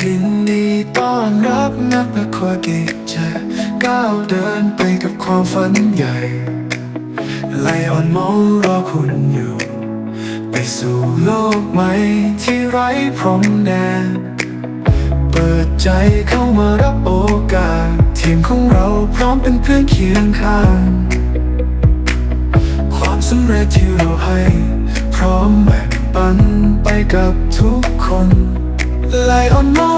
ยินดีต้อนรับนักนักควาเกตจก้าวเดินไปกับความฝันใหญ่ไลออนมองรอคุณอยู่ ไปสู่โลกใหม่ที่ไร้พรมแดน เปิดใจเข้ามารับโอกาส ทีมของเราพร้อมเป็นเพื่อนเคียงข้าง ความสำเร็จที่เราให้ พร้อมแบ่งปันไปกับทุกคน ไลออนมอ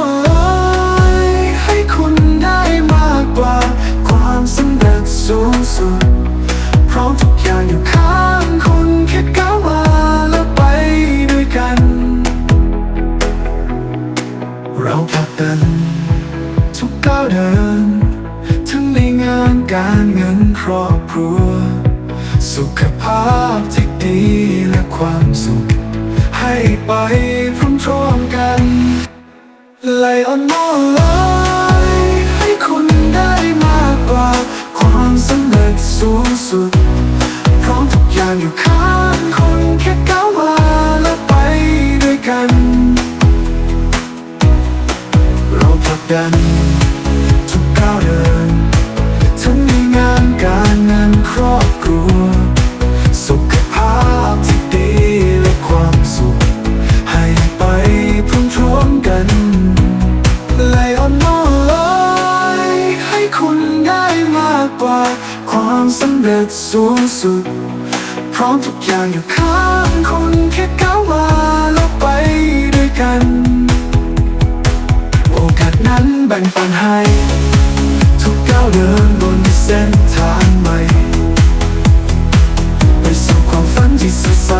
ยให้คุณได้มากกว่า ความสำเร็จสูงสุด พร้อมทุกอย่างอยู่ข้างคุณแค่ก้าวมาแล้วไปด้วยกัน เราผลักดันทุกก้าวเดิน ทั้งในงานการเงินครอบครัว สุขภาพที่ดีและความสุข ให้ไปพร้อมๆกัน ออนมอเลยให้คุณได้มากกว่า ความสำเร็จสูงสุด พร้อมทุกอย่างอยู่ข้างคุณแค่ก้าวมาและไปด้วยกัน เราผลักดัน ความสำเร็จสูงสุด พร้อมทุกอย่างอยู่ข้างคุณแค่ก้าวมาแล้วไปด้วยกัน โอกาสนั้นแบ่งปันให้ ทุกก้าวเดินบนเส้นทางใหม่ ไปสู่ความฝันที่สดใส